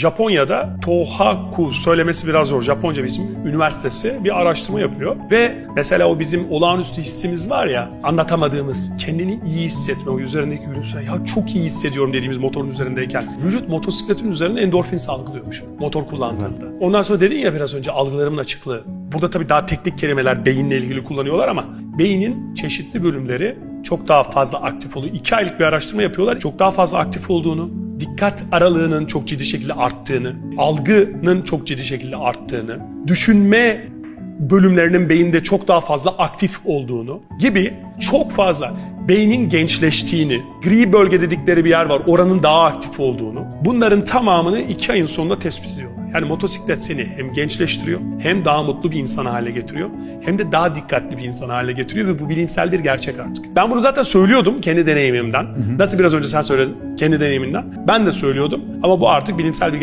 Japonya'da Tohaku söylemesi biraz zor. Japonca bir isim. Üniversitesi bir araştırma yapıyor. Ve mesela o bizim olağanüstü hissimiz var ya anlatamadığımız kendini iyi hissetme o üzerindeki gülümseme ya çok iyi hissediyorum dediğimiz motorun üzerindeyken vücut motosikletin üzerine endorfin salgılıyormuş motor kullandığında. Ondan sonra dedin ya biraz önce algılarımın açıklığı. Burada tabii daha teknik kelimeler beyinle ilgili kullanıyorlar ama beynin çeşitli bölümleri çok daha fazla aktif oluyor. İki aylık bir araştırma yapıyorlar. Çok daha fazla aktif olduğunu, dikkat aralığının çok ciddi şekilde arttığını, algının çok ciddi şekilde arttığını, düşünme bölümlerinin beyinde çok daha fazla aktif olduğunu gibi çok fazla beynin gençleştiğini, gri bölge dedikleri bir yer var oranın daha aktif olduğunu bunların tamamını iki ayın sonunda tespit ediyorlar. Yani motosiklet seni hem gençleştiriyor hem daha mutlu bir insan hale getiriyor hem de daha dikkatli bir insan hale getiriyor ve bu bilimsel bir gerçek artık. Ben bunu zaten söylüyordum kendi deneyimimden. Nasıl biraz önce sen söyledin kendi deneyiminden. Ben de söylüyordum ama bu artık bilimsel bir